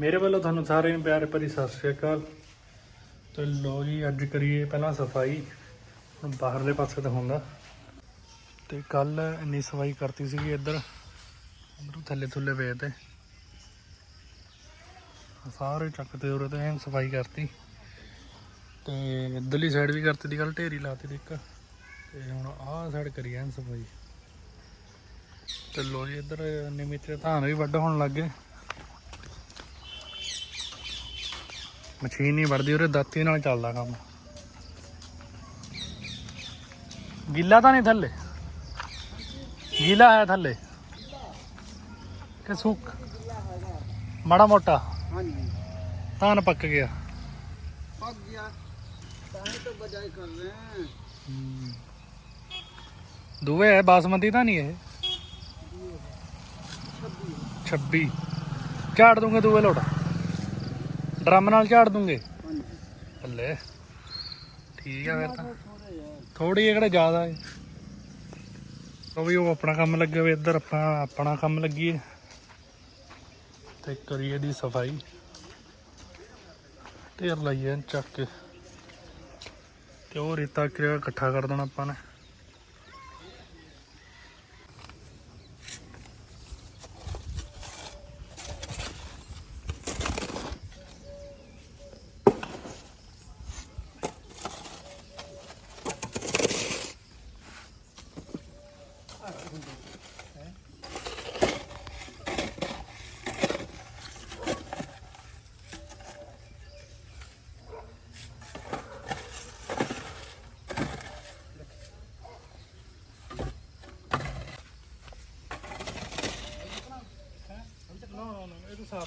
ਮੇਰੇ ਵੱਲੋਂ ਤੁਹਾਨੂੰ ਸਾਰਿਆਂ ਨੂੰ ਪਿਆਰ ਭਰੀ ਸਤਿ ਸ਼੍ਰੀ ਅਕਾਲ। ਤੇ ਲੋ ਜੀ, ਅੱਜ ਕਰੀਏ ਪਹਿਲਾਂ ਸਫ਼ਾਈ। ਹੁਣ ਬਾਹਰਲੇ ਪਾਸੇ ਤਾਂ ਹੁੰਦਾ ਤੇ ਕੱਲ ਇੰਨੀ ਸਫ਼ਾਈ ਕਰਤੀ ਸੀਗੀ ਇੱਧਰ। ਇੱਧਰ ਥੱਲੇ ਥੁੱਲੇ ਪਏ ਤੇ। ਸਾਰੇ ਚੱਕ ਤੇ ਉਰੇ ਤੇ ਐਨ ਸਫ਼ਾਈ ਕਰਤੀ। ਤੇ ਇੱਧਰਲੀ ਸਾਈਡ ਵੀ ਕਰਤੀ ਦੀ ਕੱਲ ਢੇਰੀ ਲਾਤੀ ਦੀ ਇੱਕ। ਤੇ ਹੁਣ ਆਹ ਸਾਈਡ ਕਰੀ ਐਨ ਸਫ਼ਾਈ। ਤੇ ਲੋ ਜੀ, ਇੱਧਰ ਨਿਮਿਤ ਧਾਨ ਵੀ ਵੱਢ ਹੋਣ ਲੱਗ ਮਸ਼ੀਨ ਨਹੀਂ ਵੜਦੀ ਉਹਦੇ ਦਾਤੀ ਨਾਲ ਚੱਲਦਾ ਕੰਮ। ਗਿੱਲਾ ਤਾਂ ਨਹੀਂ ਥੱਲੇ? ਗਿੱਲਾ ਹੈ ਥੱਲੇ? ਕਿ ਸੁੱਕ। ਮਾੜਾ ਮੋਟਾ। ਹਾਂਜੀ। ਤਾਂ ਪੱਕ ਗਿਆ। ਪੱਕ ਗਿਆ। ਤਾਂ ਤਾਂ ਬਜਾਈ ਕਰ ਰਹੇ ਹਾਂ। ਦੋਵੇਂ ਹੈ ਬਾਸਮਤੀ ਤਾਂ ਨਹੀਂ ਹੈ। 26 26 ਝਾੜ ਦੂੰਗਾ ਦੂਵੇ ਲੋਟਾ। ਡਰਮ ਨਾਲ ਝਾੜ ਦੂੰਗੇ? ਹੱਲੇ ਠੀਕ ਆ ਫਿਰ ਤਾਂ। ਥੋੜੀ ਇਹ ਕਿਹੜਾ ਜ਼ਿਆਦਾ ਹੈ। ਉਹ ਵੀ ਉਹ ਆਪਣਾ ਕੰਮ ਲੱਗੇ ਹੋਏ ਇੱਧਰ ਆਪਾਂ ਆਪਣਾ ਕੰਮ ਲੱਗੀ ਤੇ ਕਰੀਏ ਦੀ ਸਫ਼ਾਈ। ਢੇਰ ਲਾਈਏ ਚੱਕ ਕੇ। ਤੇ ਉਹ ਰੇਤਾ ਕਿਰਿਆ ਇਕੱਠਾ ਕਰ ਦੇਣਾ ਆਪਾਂ ਨੇ।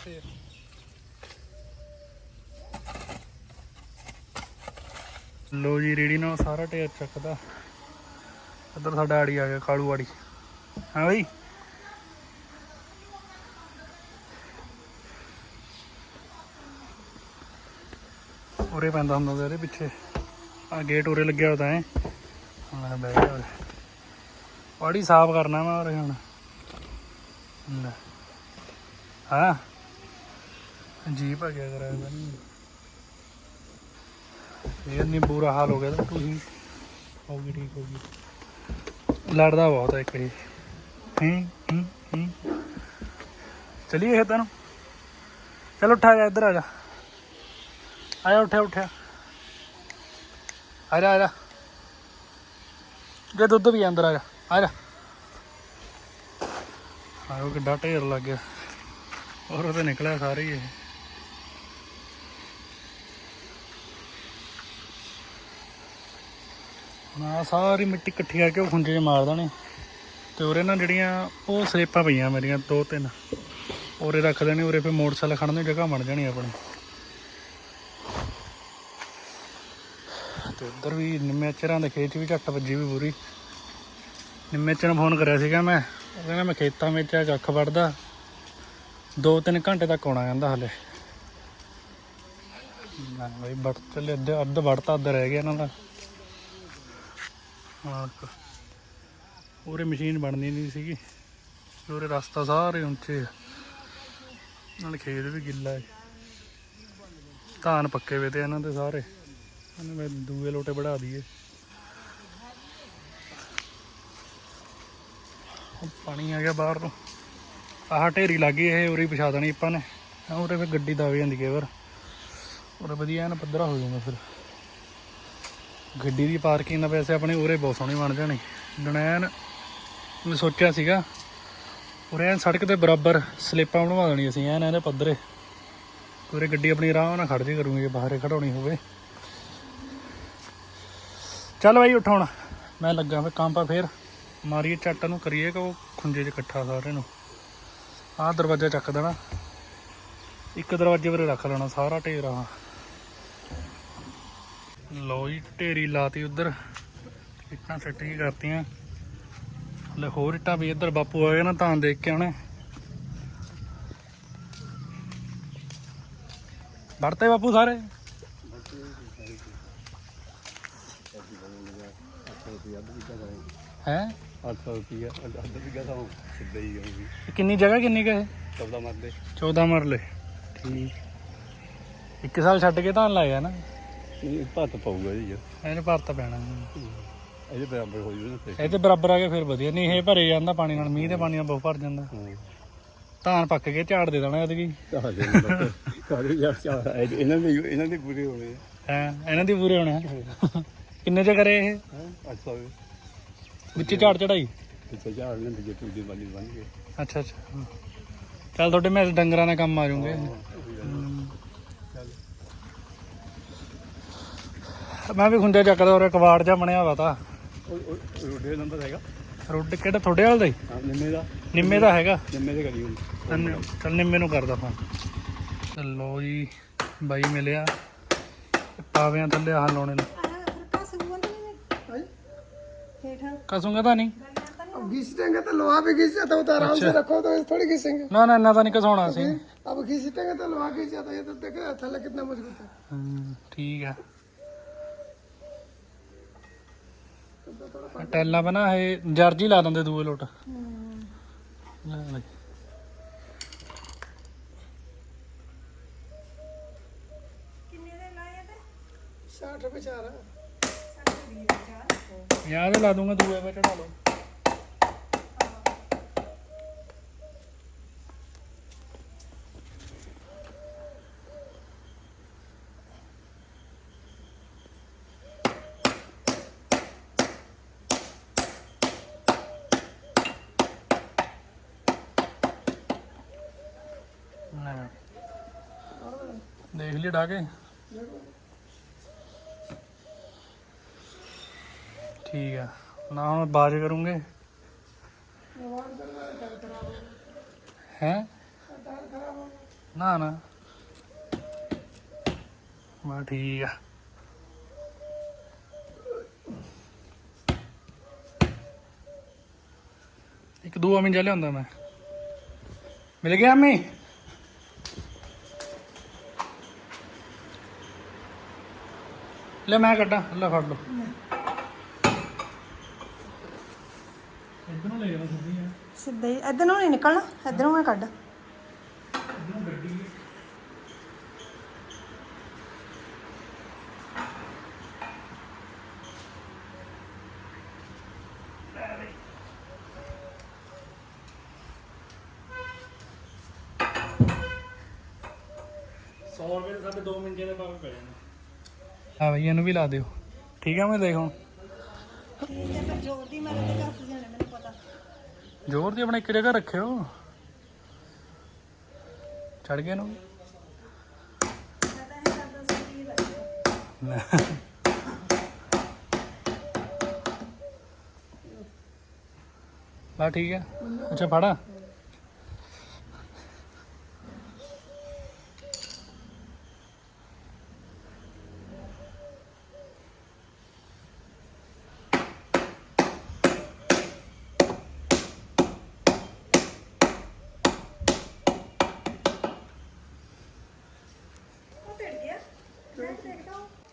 ਨਾ ਲੋ ਜੀ, ਰੇੜੀ ਨਾਲ ਸਾਰਾ ਢੇਰ ਚੱਕਦਾ। ਇੱਧਰ ਸਾਡਾ ਆੜੀ ਆ ਗਿਆ ਕਾਲੂ ਆੜੀ। ਹਾਂ ਬਈ। ਉਰੇ ਪੈਂਦਾ ਹੁੰਦਾ ਉਹਦੇ ਪਿੱਛੇ। ਆ ਗੇਟ ਉਰੇ ਲੱਗਿਆ ਹੁੰਦਾ ਹੈ ਹਾਂ ਬਹਿ ਗਿਆ ਉਰੇ। ਆੜੀ ਸਾਫ਼ ਕਰਨਾ ਮੈਂ ਉਰੇ ਹੁਣ। ਲੈ। ਹਾਂ। ਜੀਪ ਆ ਗਿਆ ਕਰਾ ਬਣੀ ਇਹ ਨਹੀਂ ਬੁਰਾ ਹਾਲ ਹੋ ਗਿਆ ਤਾਂ ਤੁਸੀਂ ਹੋਗੀ ਠੀਕ ਹੋਗੀ ਲੜਦਾ ਬਹੁਤ ਹੈ ਇੱਕ ਇਹ ਹੂੰ ਹੂੰ ਹੂੰ। ਚਲਿਏ ਖੇਤਾਂ ਚਲ ਉੱਠਾ ਜਾ, ਇੱਧਰ ਆ ਜਾ। ਆ ਜਾ, ਉੱਠਿਆ ਉੱਠਿਆ। ਆ ਜਾ ਆ ਜਾ। ਜੇ ਦੁੱਧ ਵੀ ਅੰਦਰ ਆ ਜਾ ਆ ਜਾ। ਆਇਓ ਕਿੱਡਾ ਢੇਰ ਲੱਗ ਗਿਆ। ਔਰ ਉਹ ਤੇ ਨਿਕਲਿਆ ਸਾਰੇ ਹੀ ਇਹ। ਹੁਣ ਸਾਰੀ ਮਿੱਟੀ ਇਕੱਠੀ ਕਰਕੇ ਉਹ ਖੁੰਝੇ 'ਚ ਮਾਰ ਦੇਣੇ। ਤੇ ਉਰੇ ਨਾ ਜਿਹੜੀਆਂ, ਉਹ ਸਲੇਪਾਂ ਪਈਆਂ ਮੇਰੀਆਂ, ਦੋ ਤਿੰਨ। ਉਰੇ ਰੱਖ ਦੇਣੇ ਉਰੇ ਫੇ ਮੋਟਰਸਾਈਕਲ ਖੜਨ ਦੀ ਜਗ੍ਹਾ ਬਣ ਜਾਣੀ ਆਪਣੀ। ਤੇ ਉੱਧਰ ਵੀ ਨਿੰਮੇ ਚਰਾਂ ਦੇ ਖੇਤ 'ਚ ਵੀ ਘੱਟ ਵੱਜੀ ਵੀ ਪੂਰੀ ਨਿੰਮੇ ਚ ਨੂੰ ਫੋਨ ਕਰਿਆ ਸੀਗਾ ਮੈਂ। ਉਹ ਕਹਿੰਦਾ ਮੈਂ ਖੇਤਾਂ ਵਿੱਚ ਆ ਕੱਖ ਵੜਦਾ ਦੋ ਤਿੰਨ ਘੰਟੇ ਤੱਕ ਆਉਣਾ ਕਹਿੰਦਾ ਹਲੇ। ਨਾ ਬਈ ਵੜ ਚੱਲੇ ਅੱਧ ਅੱਧ ਵੜਤਾ ਅੱਧ ਰਹਿ ਗਿਆ ਇਹਨਾਂ ਦਾ। ਹਾਂ ਉਰੇ ਮਸ਼ੀਨ ਬਣਨੀ ਨਹੀਂ ਸੀਗੀ। ਉਰੇ ਰਸਤਾ ਸਾਰੇ ਉੱਚੇ ਆ। ਨਾਲ ਖੇਤ ਵੀ ਗਿੱਲਾ ਹੈ ਧਾਨ ਪੱਕੇ ਵੇ ਤੇ ਇਹਨਾਂ ਦੇ ਸਾਰੇ। ਇਹਨੇ ਮੈਂ ਦੂਏ ਲੋਟੇ ਵਧਾ ਦਈਏ ਪਾਣੀ ਆ ਗਿਆ ਬਾਹਰ ਤੋਂ। ਆਹ ਢੇਰੀ ਲੱਗੀ ਇਹ, ਉਰੀ ਪਛਾ ਦੇਣੀ ਆਪਾਂ ਨੇ। ਉਰੇ ਫਿਰ ਗੱਡੀ ਦਬ ਜਾਂਦੀ ਹੈ ਵਾਰ। ਉਰੇ ਵਧੀਆ ਐਨ ਪੱਧਰਾ ਹੋ ਜਾਂਦਾ ਫਿਰ। ਗੱਡੀ ਦੀ ਪਾਰਕਿੰਗ ਦਾ ਵੈਸੇ ਆਪਣੇ ਉਰੇ ਬਹੁਤ ਸੋਹਣੀ ਬਣ ਜਾਣੀ। ਡਣੈਨ ਮੈਂ ਸੋਚਿਆ ਸੀਗਾ ਉਰੇ ਐਨ ਸੜਕ ਦੇ ਬਰਾਬਰ ਸਲੇਪਾਂ ਬਣਵਾ ਦੇਣੀ ਅਸੀਂ ਐਨ ਇਹਦੇ ਪੱਧਰੇ। ਉਰੇ ਗੱਡੀ ਆਪਣੀ ਆਰਾਮ ਨਾਲ ਖੜ ਜੇ ਕਰੂੰਗੀ ਜੇ ਬਾਹਰੇ ਖੜਾਉਣੀ ਹੋਵੇ। ਚੱਲ ਬਾਈ, ਉੱਠ ਹੁਣ। ਮੈਂ ਲੱਗਾ ਫੇ ਕੰਮ ਪਾ ਫੇਰ। ਮਾਰੀਏ ਚੱਟ ਨੂੰ, ਕਰੀਏ ਕਿ ਉਹ ਖੁੰਝੇ 'ਚ ਇਕੱਠਾ ਸਾਰੇ ਨੂੰ। ਆਹ ਦਰਵਾਜ਼ਾ ਚੱਕ ਦੇਣਾ। ਇੱਕ ਦਰਵਾਜ਼ੇ ਵਰੇ ਰੱਖ ਲੈਣਾ, ਸਾਰਾ ਢੇਰ ਆ ਲਓ ਜੀ ਢੇਰੀ ਲਾਤੀ ਉਧਰ। ਇੱਟਾਂ ਸੱਟੀਆਂ ਕਰਤੀਆਂ। ਹਲੇ ਹੋਰ ਇੱਟਾਂ ਵੀ ਇੱਧਰ ਬਾਪੂ ਆਏ ਨਾ ਤਾਂ ਦੇਖ ਕੇ ਆਉਣੇ। ਵੜਤੇ ਬਾਪੂ ਸਾਰੇ? ਹੈ? 800 ਰੁਪਿਆ ਅੱਧ ਵੀ ਗਾ ਤਾਂ ਸਿੱਧਾ ਹੀ ਹੋਊਗੀ ਕਿੰਨੀ ਜਗ੍ਹਾ ਕਿੰਨੀ ਕਹੇ ਸਬਦਾ ਮਰਦੇ 14 ਮਰਲੇ ਠੀਕ ਇੱਕ ਨਹੀਂ ਭੱਤ ਪਊਗਾ ਜੀ। ਇਹਨੇ ਭਰਤਾ ਪੈਣਾ ਇਹਦੇ ਬਰਾਬਰ ਹੋ ਜੂ ਤੇ। ਇਹ ਤੇ ਬਰਾਬਰ ਆ ਕੇ ਫਿਰ ਵਧੀਆ ਨਹੀਂ ਇਹ ਭਰੇ ਜਾਂਦਾ ਪਾਣੀ ਨਾਲ ਮੀਂਹ ਦੇ ਪਾਣੀ ਨਾਲ ਬਹੁਤ ਭਰ ਜਾਂਦਾ। ਧਾਨ ਪੱਕ ਕੇ ਝਾੜ ਦੇ ਦੇਣਾ ਇਹਦੀ ਕਾਹਦੇ ਯਾਰ ਚਾਹ ਇਹਨਾਂ ਦੇ ਇਹਨਾਂ ਦੇ ਪੂਰੇ ਹੋਣੇ ਹੈ ਇਹਨਾਂ ਦੀ ਪੂਰੇ ਹੋਣੇ ਆ। ਕਿੰਨੇ ਚ ਕਰੇ ਇਹ? ਹਾਂ ਅੱਛਾ ਵਿੱਚ ਝਾੜ ਚੜਾਈ? ਤੇ ਚਾਹ ਨੇ ਤੇ ਤੂੰ ਦੀ ਵਾਲੀ ਬਣ ਗਏ। ਅੱਛਾ ਅੱਛਾ। ਚੱਲ ਤੁਹਾਡੇ ਮੈਂ ਡੰਗਰਾਂ ਦਾ ਕੰਮ ਆ ਜਾਊਂਗੇ। ਮੈਂ ਵੀ ਖੁੰਝਾ ਚੱਕਦਾ ਔਰ ਕਵਾੜ ਜਾ ਬਣਿਆ ਵਾ ਤਾਂ ਉਹ ਰੋਡੇ ਨੰਬਰ ਹੈਗਾ ਰੋਡ ਕਿਹੜਾ ਤੁਹਾਡੇ ਵਾਲ ਦਾ ਹੀ ਹਾਂ ਨਿੰਮੇ ਦਾ ਨਿੰਮੇ ਦਾ ਹੈਗਾ ਨਿੰਮੇ ਦੇ ਕਰੀ ਹੁਣ ਚੱਲ ਚੱਲ ਨਿੰਮੇ ਨੂੰ ਕਰਦਾ ਫੋਨ ਚਲੋ ਜੀ ਬਾਈ ਮਿਲਿਆ ਪਾਵਿਆਂ ਥੱਲੇ ਆਹ ਲਾਉਣੇ ਨੂੰ ਕਸੂੰਗਾ ਤਾਂ ਨਹੀਂ अब घिसटेंगे तो लोहा भी घिस जाता है तो आराम से रखो तो इस थोड़ी घिसेंगे ਨਾ ਨਾ ਇੰਨਾ ਤਾਂ ਨਹੀਂ ਕਸਾਉਣਾ ਸੀ अब घिसटेंगे तो लोहा घिस जाता है ये तो देख रहे हो थैला कितना मजबूत है ਹਮ, ਠੀਕ ਟੈਲਾਂ ਬਣਾ ਇਹ ਜਰਜੀ ਲਾ ਦਿੰਦੇ ਦੂਏ ਲੋਟ। ਯਾਰ ਲਾ ਦੂੰਗਾ ਦੂਏ ਵਿੱਚ ਚੜਾ ਦੇਖ ਲਈ ਡਾ ਕੇ ਠੀਕ ਆ। ਨਾ ਹੁਣ ਬਾਜ ਕਰੂੰਗੇ। ਹੈ? ਨਾ ਨਾ। ਬਾ ਠੀਕ ਆ। ਇੱਕ ਦੂਆ ਮਿੰਜਾ ਲਿਆਉਂਦਾ ਮੈਂ। ਮਿਲ ਗਿਆ ਅੰਮੀ ਲੈ ਮੈਂ ਕੱਢਾਂ ਲੈ ਫੜ ਲਓ। ਇਧਰੋਂ ਲੈ ਜਾਣਾ ਸਿੱਧੀ ਆ। ਸਿੱਧਾ ਹੀ ਇੱਧਰ ਨਹੀਂ ਨਿਕਲਣਾ ਇੱਧਰੋਂ ਮੈਂ ਕੱਢ। ਇਧਰੋਂ ਗੱਡੀ। ਸੌ ਰੁਪਏ ਦੇ ਸਾਡੇ 2 ਮਿੰਟਾਂ ਦੇ ਪਾਵੇ ਪੈ ਜਾਣੇ। ਆ ਬਈ ਇਹਨੂੰ ਵੀ ਲਾ ਦਿਓ। ਠੀਕ ਆ ਮੈਂ ਦੇਖ ਹੁਣ। ਹੈ ਜੋਰ ਦੀ ਮਾਰੇ ਤੇ ਕੱਸ ਜਾਣੇ ਮੈਨੂੰ ਪਤਾ। ਜ਼ੋਰ ਦੀ ਆਪਣੇ ਇੱਕ ਜਗ੍ਹਾ ਰੱਖਿਓ। ਚੜ ਗਏ ਨੂੰ ਮੈਂ ਤਾਂ ਇਹ ਕਰਦਾ ਸੀ ਕੀ ਲੱਗਦਾ ਬਾ ਠੀਕ ਹੈ ਅੱਛਾ ਫੜਾ।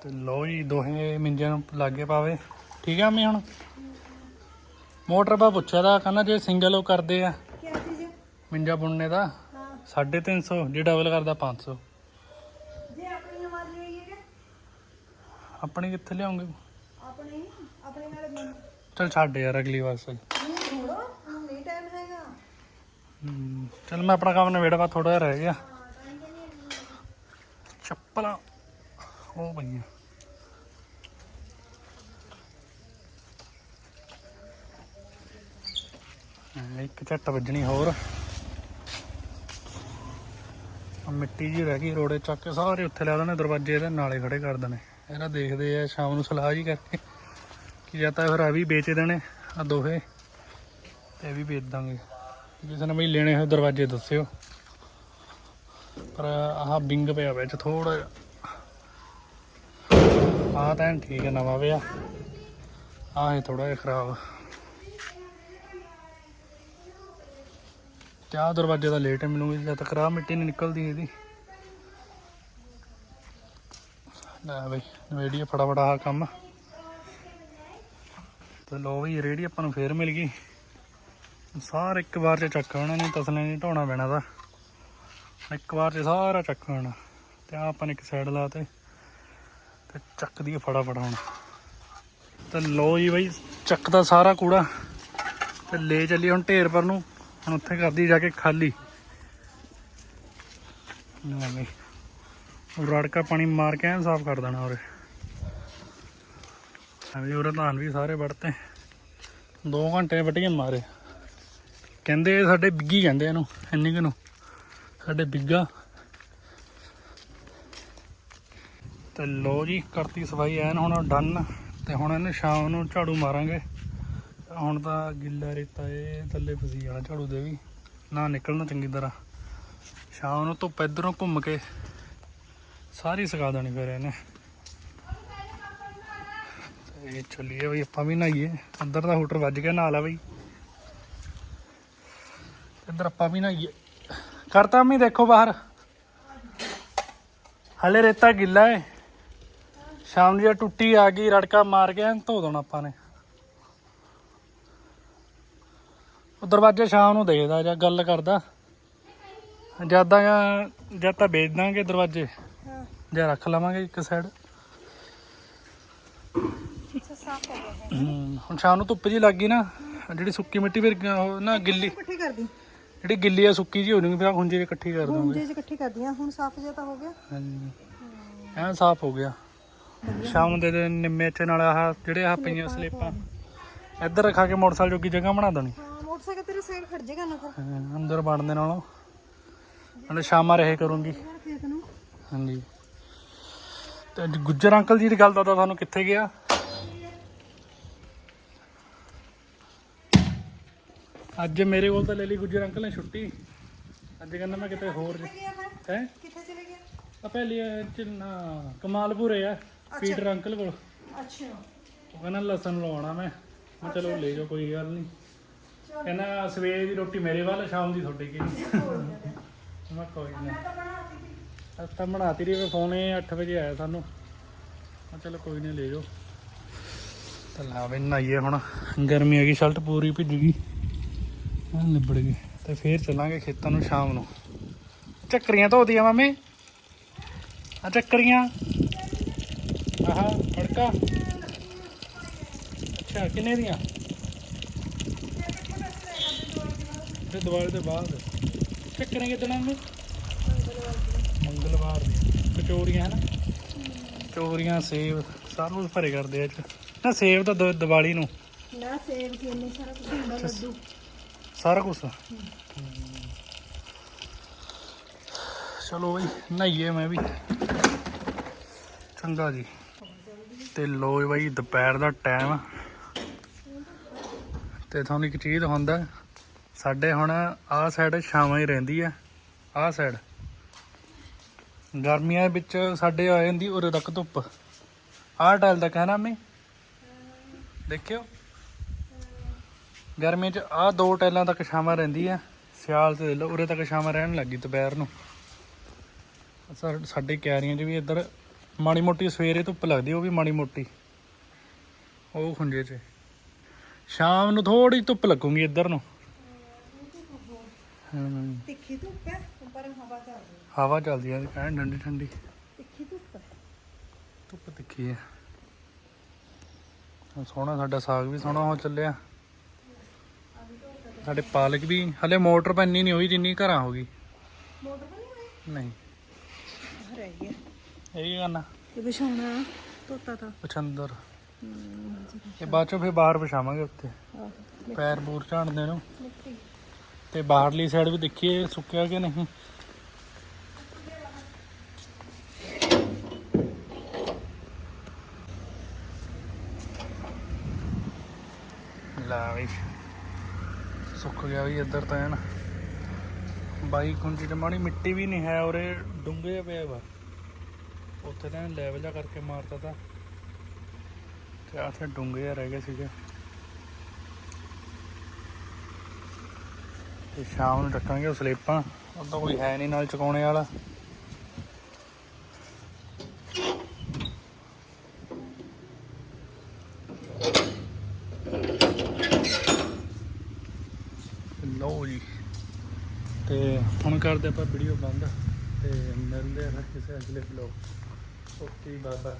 ਤੇ ਲੋ ਜੀ ਦੋਹੇ ਮਿੰਜਿਆਂ ਨੂੰ ਲਾਗੇ ਪਾਵੇ। ਠੀਕ ਆ ਮੈਂ ਹੁਣ? ਮੋਟਰ ਬਾ ਪੁੱਛਿਆ ਦਾ ਕਹਿੰਦਾ ਜੇ ਸਿੰਗਲ ਉਹ ਕਰਦੇ ਆ। ਕੀ ਚੀਜ਼? ਮਿੰਜਾ ਬੁਣਨੇ ਦਾ। ਹਾਂ। 350 ਜੇ ਡਬਲ ਕਰਦਾ 500 ਜੇ ਆਪਣੀ ਆਵਾਜ਼ ਲਈ ਹੈ ਆਪਣੀ ਕਿੱਥੇ ਲਿਆਉਂਗੇ? ਆਪਣੀ ਆਪਣੇ ਨਾਲ ਚਲ ਛੱਡ ਯਾਰ ਅਗਲੀ ਵਾਰ ਸਹੀ। ਥੋੜਾ ਹੁਣ ਨਹੀਂ ਟਾਈਮ ਹੈਗਾ। ਹਮ, ਚੱਲ ਮੈਂ ਆਪਣਾ ਕੰਮ ਨਵੇੜਾ ਬਾ ਥੋੜਾ ਜਿਹਾ ਰਹਿ ਗਿਆ। ਚੱਪਲਾਂ। ਉਹ ਪਈਆਂ ਇੱਕ ਝੱਟ ਵੱਜਣੀ ਹੋਰ। ਆਹ ਮਿੱਟੀ ਜੀ ਰਹਿ ਗਈ ਰੋੜੇ ਚੱਕ ਕੇ, ਸਾਰੇ ਉੱਥੇ ਲਾ ਦੇਣੇ, ਦਰਵਾਜ਼ੇ ਇਹਦੇ ਨਾਲੇ ਖੜੇ ਕਰ ਦੇਣੇ। ਇਹਦਾ ਦੇਖਦੇ ਆ ਸ਼ਾਮ ਨੂੰ ਸਲਾਹ ਜੀ ਕਰਕੇ ਕਿ ਜਾਂ ਤਾਂ ਫਿਰ ਆ ਵੀ ਵੇਚ ਦੇਣੇ ਆ ਦੋਹੇ, ਤੇ ਵੀ ਵੇਚ ਦਾਂਗੇ। ਜਿਸ ਨੇ ਵੀ ਲੈਣੇ ਹੋਏ ਦਰਵਾਜ਼ੇ ਦੱਸਿਓ। ਪਰ ਆਹ ਬਿੰਗ ਪਿਆ ਵਿੱਚ ਥੋੜਾ ਜਿਹਾ। ਆਹ ਤਾਂ ਠੀਕ ਹੈ ਨਵਾਂ ਪਿਆ ਆਹ ਹੈ ਥੋੜਾ ਜਿਹਾ ਖਰਾਬ ਚਾਹ ਦਰਵਾਜ਼ੇ ਦਾ ਲੇਟ ਹੈ ਮੈਨੂੰ ਜਦ ਤੱਕ ਖਰਾਬ ਮਿੱਟੀ ਨਹੀਂ ਨਿਕਲਦੀ ਇਹਦੀ। ਲੈ ਬਈ ਨਵੇੜੀਏ ਫਟਾਫਟ ਆਹ ਕੰਮ। ਤੇ ਲੋ ਵੀ ਰੇੜੀ ਆਪਾਂ ਨੂੰ ਫੇਰ ਮਿਲ ਗਈ। ਸਾਰ ਇੱਕ ਵਾਰ ਚ ਚੱਕ ਆਉਣਾ, ਨਹੀਂ ਤਸਲੇ ਨਹੀਂ ਢੋਣਾ ਪੈਣਾ ਦਾ ਇੱਕ ਵਾਰ ਚ ਸਾਰਾ ਚੱਕ ਆਉਣਾ। ਤੇ ਆਹ ਆਪਾਂ ਨੇ ਇੱਕ ਸਾਈਡ ਲਾਤੇ। ਤੇ ਚੱਕ ਦੀ ਫਟਾਫਟ ਹੁਣ। ਤਾਂ ਲੋ ਜੀ ਬਾਈ ਚੱਕਦਾ ਸਾਰਾ ਕੂੜਾ। ਤੇ ਲੈ ਚੱਲੀ ਹੁਣ ਢੇਰ ਪਰ ਨੂੰ। ਹੁਣ ਉੱਥੇ ਕਰਦੀ ਜਾ ਕੇ ਖਾਲੀ। ਨਾ ਬਈ ਰੜਕਾ ਪਾਣੀ ਮਾਰ ਕੇ ਐਨ ਸਾਫ਼ ਕਰ ਦੇਣਾ ਉਰੇ। ਅਭੀ ਉਰੇ ਧਾਨ ਵੀ ਸਾਰੇ ਵੜਤੇ। 2 ਘੰਟੇ ਵੱਟੀਆਂ ਮਾਰੇ। ਕਹਿੰਦੇ ਸਾਡੇ ਬਿੱਗੀ ਕਹਿੰਦੇ ਇਹਨੂੰ, ਇੰਨੀ ਕੁ ਨੂੰ। ਸਾਡੇ ਬਿੱਗਾ ਤੇ ਲੋ ਜੀ, ਕਰਤੀ ਸਫ਼ਾਈ, ਐਨ ਹੁਣ ਡਨ। ਤੇ ਹੁਣ ਇਹਨੂੰ ਸ਼ਾਮ ਨੂੰ ਝਾੜੂ ਮਾਰਾਂਗੇ। ਹੁਣ ਤਾਂ ਗਿੱਲਾ ਰੇਤਾ ਇਹ ਥੱਲੇ ਫਸੀ ਜਾਣਾ ਝਾੜੂ ਦੇ ਵੀ। ਨਾ ਨਿਕਲਣਾ ਚੰਗੀ ਤਰ੍ਹਾਂ। ਸ਼ਾਮ ਨੂੰ ਧੁੱਪ ਇਧਰੋਂ ਘੁੰਮ ਕੇ ਸਾਰੀ ਸੁਕਾ ਦੇਣੀ ਫਿਰ ਇਹਨੇ। ਤੇ ਚੱਲੀਏ ਬਈ, ਆਪਾਂ ਵੀ ਨਹਾਈਏ। ਅੰਦਰ ਦਾ ਹੂਟਰ ਵੱਜ ਗਿਆ ਨਾਲ ਆ ਬਈ। ਇੱਧਰ ਆਪਾਂ ਵੀ ਨਹਾਈਏ। ਕਰਤਾ ਮੈਂ ਦੇਖੋ ਬਾਹਰ। ਹਲੇ ਰੇਤਾ ਗਿੱਲਾ ਹੈ ਸ਼ਾਮ ਨੂੰ ਜੇ ਟੁੱਟੀ ਆ ਗਈ ਰੜਕਾ ਮਾਰ ਕੇ ਐਨ ਧੋ ਦੇਣਾ ਆਪਾਂ ਨੇ। ਉਹ ਦਰਵਾਜ਼ੇ ਸ਼ਾਮ ਨੂੰ ਦੇਖਦਾ ਜਾਂ ਗੱਲ ਕਰਦਾ। ਜ਼ਿਆਦਾ ਜਾਂ ਤਾਂ ਵੇਚ ਦਾਂਗੇ ਦਰਵਾਜ਼ੇ। ਹਾਂ। ਜਾਂ ਰੱਖ ਲਵਾਂਗੇ ਇੱਕ ਸਾਈਡ ਹੁਣ ਸ਼ਾਮ ਨੂੰ ਧੁੱਪ ਜੀ ਲੱਗ ਗਈ ਨਾ ਜਿਹੜੀ ਸੁੱਕੀ ਮਿੱਟੀ ਫਿਰ ਉਹ ਨਾ ਗਿੱਲੀ। ਇਕੱਠੀ ਕਰਦੀ। ਜਿਹੜੀ ਗਿੱਲੀ ਆ ਸੁੱਕੀ ਜੀ ਹੋ ਜੂਗੀ ਫਿਰ ਹੁੰਜੇ ਇਕੱਠੀ ਕਰ ਹੁਣ ਦਾਂਗੇ। ਜੇ ਇਕੱਠੀ ਕਰਦੀਆਂ ਹੁਣ ਸਾਫ਼ ਜਿਹਾ ਤਾਂ ਹੋ ਗਿਆ। ਹਾਂਜੀ। ਐਨ ਸਾਫ਼ ਹੋ ਗਿਆ। ਸ਼ਾਮ ਦੇ ਦਿਨ ਨਿੰਮੇ ਚ ਨਾਲ ਆਹ ਜਿਹੜੇ ਆਹ ਪਈਆਂ ਸਲੇਪਾਂ ਇੱਧਰ ਰਖਾ ਕੇ ਮੋਟਰਸਾਈਕਲ ਜੋਗੀ ਜਗ੍ਹਾ ਬਣਾ ਦੇਣੀ। ਹਾਂ ਮੋਟਰਸਾਈਕਲ ਤੇਰੇ ਸਾਈਡ ਖੜ ਜਾਏਗਾ ਨਾ ਫਿਰ। ਹਾਂ, ਅੰਦਰ ਵੜਨ ਦੇ ਨਾਲੋਂ। ਨਾਲੇ ਸ਼ਾਮਾਂ ਰਹੇ ਕਰੂੰਗੀ। ਖੇਤ ਨੂੰ ਹਾਂਜੀ। ਤੇ ਅੱਜ ਗੁੱਜਰ ਅੰਕਲ ਜੀ ਦੀ ਗੱਲ ਦਾ ਤਾਂ ਤੁਹਾਨੂੰ ਕਿੱਥੇ ਗਿਆ? ਅੱਜ ਮੇਰੇ ਕੋਲ ਤਾਂ ਲੈ ਲਈ ਗੁੱਜਰ ਅੰਕਲ ਨੇ ਛੁੱਟੀ। ਅੱਜ ਕਹਿੰਦਾ ਮੈਂ ਕਿਤੇ ਹੋਰ ਗਿਆ ਮੈਂ? ਹੈ? ਕਿੱਥੇ ਚਲੇ ਗਿਆ? ਆ ਪਹਿਲੀ ਚ ਨਾ ਕਮਾਲਪੁਰੇ ਆ। ਪੀਟਰ ਅੰਕਲ ਕੋਲ। ਅੱਛਾ। ਉਹ ਕਹਿੰਦਾ ਲਸਣ ਲਵਾਉਣਾ ਮੈਂ। ਮੈਂ ਚਲੋ ਲੈ ਜਾਓ ਕੋਈ ਗੱਲ ਨਹੀਂ। ਕਹਿੰਦਾ ਸਵੇਰ ਦੀ ਰੋਟੀ ਮੇਰੇ ਵੱਲ ਸ਼ਾਮ ਦੀ ਤੁਹਾਡੇ ਕੀ ਮੈਂ ਕੋਈ ਨਹੀਂ ਅੱਜ ਤਾਂ ਬਣਾਤੀ ਰਹੀ ਵੇ ਫੋਨ ਇਹ 8 ਵਜੇ ਆਇਆ ਸਾਨੂੰ। ਮੈਂ ਚਲੋ ਕੋਈ ਨਹੀਂ ਲੈ ਜਾਓ। ਤਾਂ ਲਾ ਵੇ ਨਹਾਈਏ ਹੁਣ। ਗਰਮੀ ਆ ਗਈ ਸ਼ਰਟ ਪੂਰੀ ਭਿੱਜ ਗਈ। ਨਿਬੜ ਗਈ। ਤੇ ਫੇਰ ਚੱਲਾਂਗੇ ਖੇਤਾਂ ਨੂੰ ਸ਼ਾਮ ਨੂੰ। ਚੱਕਰੀਆਂ ਧੋਦੀਆਂ ਮਾਮੇ। ਆ ਚੱਕਰੀਆਂ। ਆਹਾ ਫੜਕਾ। ਅੱਛਾ ਕਿੰਨੇ ਦੀਆਂ? ਤੇ ਦਿਵਾਲੀ ਤੋਂ ਬਾਅਦ। ਚੱਕਰੀਆਂ ਕਿਦਣ ਆਉਂਦੇ ਮੰਗਲਵਾਰ ਦੀਆਂ। ਕਚੋਰੀਆਂ ਹੈ ਨਾ ਕਚੋਰੀਆਂ ਸੇਬ ਸਾਰਾ ਕੁਝ ਭਰੇ ਕਰਦੇ ਆ ਚ। ਨਾ ਸੇਬ ਤਾਂ ਦ- ਦੀਵਾਲੀ ਨੂੰ। ਨਾ ਸੇਬ ਕਿੰਨੇ ਸਾਰਾ ਕੁਝ ਹੁੰਦਾ ਲੱਡੂ। ਸਾਰਾ ਕੁਝ ਚਲੋ ਬਈ ਨਹਾਈਏ ਮੈਂ ਵੀ। ਚੰਗਾ ਜੀ। ਤੇ ਲੋ ਬਾਈ, ਦੁਪਹਿਰ ਦਾ ਟਾਈਮ ਤੇ ਤੁਹਾਨੂੰ ਇੱਕ ਚੀਜ਼ ਹੁੰਦਾ ਸਾਡੇ ਹੁਣ ਆਹ ਸਾਈਡ ਛਾਵਾਂ ਹੀ ਰਹਿੰਦੀ ਆ। ਆਹ ਸਾਈਡ ਗਰਮੀਆਂ ਵਿੱਚ ਸਾਡੇ ਆ ਜਾਂਦੀ ਉਰੇ ਤੱਕ ਧੁੱਪ। ਆਹ ਟਾਈਲ ਦਾ ਕਹਿਣਾ ਮੈਂ ਦੇਖਿਓ। ਗਰਮੀ 'ਚ ਆਹ ਦੋ ਟਾਈਲਾਂ ਤੱਕ ਛਾਵਾਂ ਰਹਿੰਦੀ ਆ। ਸਿਆਲ ਤੇ ਦੇਖ ਉਰੇ ਤੱਕ ਛਾਵਾਂ ਰਹਿਣ ਲੱਗੀ ਦੁਪਹਿਰ ਨੂੰ। ਸਾ- ਸਾਡੇ ਕੈਰੀਆਂ 'ਚ ਵੀ ਇੱਧਰ ਮਾੜੀ ਮੋਟੀ ਸਵੇਰੇ ਧੁੱਪ ਲੱਗਦੀ ਉਹ ਵੀ ਮਾੜੀ ਮੋਟੀ। ਉਹ ਖੁੰਝੇ 'ਚ। ਸ਼ਾਮ ਨੂੰ ਥੋੜੀ ਧੁੱਪ ਲੱਗੂਗੀ ਇੱਧਰ ਨੂੰ। ਹਮ, ਤਿੱਖੀ ਧੁੱਪ ਹੈ ਪਰ ਹਵਾ ਚੱਲ ਰਹੀ ਹਵਾ ਚੱਲਦੀ ਐਨ ਠੰਡੀ ਠੰਡੀ। ਤਿੱਖੀ ਧੁੱਪ ਹੈ। ਧੁੱਪ ਤਿੱਖੀ ਆਹ ਸੋਹਣਾ ਸਾਡਾ ਸਾਗ ਵੀ ਸੋਹਣਾ ਹੋ ਚੱਲਿਆ। ਸਾਡੇ ਪਾਲਕ ਵੀ ਹਲੇ ਮੋਟਰ ਪੈਣੀ ਨਹੀਂ ਹੋਈ ਜਿੰਨੀ ਘਰਾਂ ਹੋ ਗਈ। ਮੋਟਰ ਬਣੀ ਹੋਈ? ਨਹੀਂ। ਰਹਿ ਗਿਆ ਇਹ ਕੀ ਕਰਨਾ? ਇਹ ਵਿਛਾਉਣਾ ਤੋਤਾ ਤਾਂ। ਪਛੰਦਰ। ਇਹ ਬਾਅਦ ਚੋਂ ਫਿਰ ਬਾਹਰ ਵਿਛਾਵਾਂਗੇ ਉੱਤੇ ਪੈਰ ਪੂਰ ਝਾੜਦੇ ਨੂੰ ਤੇ ਬਾਹਰਲੀ ਸਾਈਡ ਵੀ ਦੇਖੀਏ ਸੁੱਕਿਆ ਕਿ ਨਹੀਂ? ਲਾ ਵੀ ਸੁੱਕ ਗਿਆ ਵੀ ਇੱਧਰ ਤਾਂ ਹੈ ਨਾ ਬਾਈ ਕੁੰਜੀ ਤੇ ਮਾੜੀ ਮਿੱਟੀ ਵੀ ਨਹੀਂ ਹੈ ਡੂੰਘੇ ਜਿਹਾ ਪਿਆ ਵਾ ਉੱਥੇ ਤਾਂ ਲੈਵਲ ਜਿਹਾ ਕਰਕੇ ਮਾਰਤਾ ਤਾ। ਤੇ ਆਥੇ ਡੂੰਘੇ ਰਹਿ ਗਏ ਸੀਗੇ। ਤੇ ਸ਼ਾਮ ਨੂੰ ਚੱਕਾਂਗੇ ਉਹ ਸਲੇਪਾਂ। ਉਦੋਂ ਕੋਈ ਹੈ ਨਹੀਂ ਨਾਲ ਚਕਾਉਣੇ ਵਾਲਾ। ਲਓ ਜੀ। ਤੇ ਹੁਣ ਕਰਦੇ ਆਪਾਂ ਵੀਡੀਓ ਬੰਦ। ਤੇ ਮਿਲਦੇ ਆ ਫਿਰ ਕਿਸੇ ਅਗਲੇ ਵਲੌਗ ਓਕੇ ਬਾਬਾ।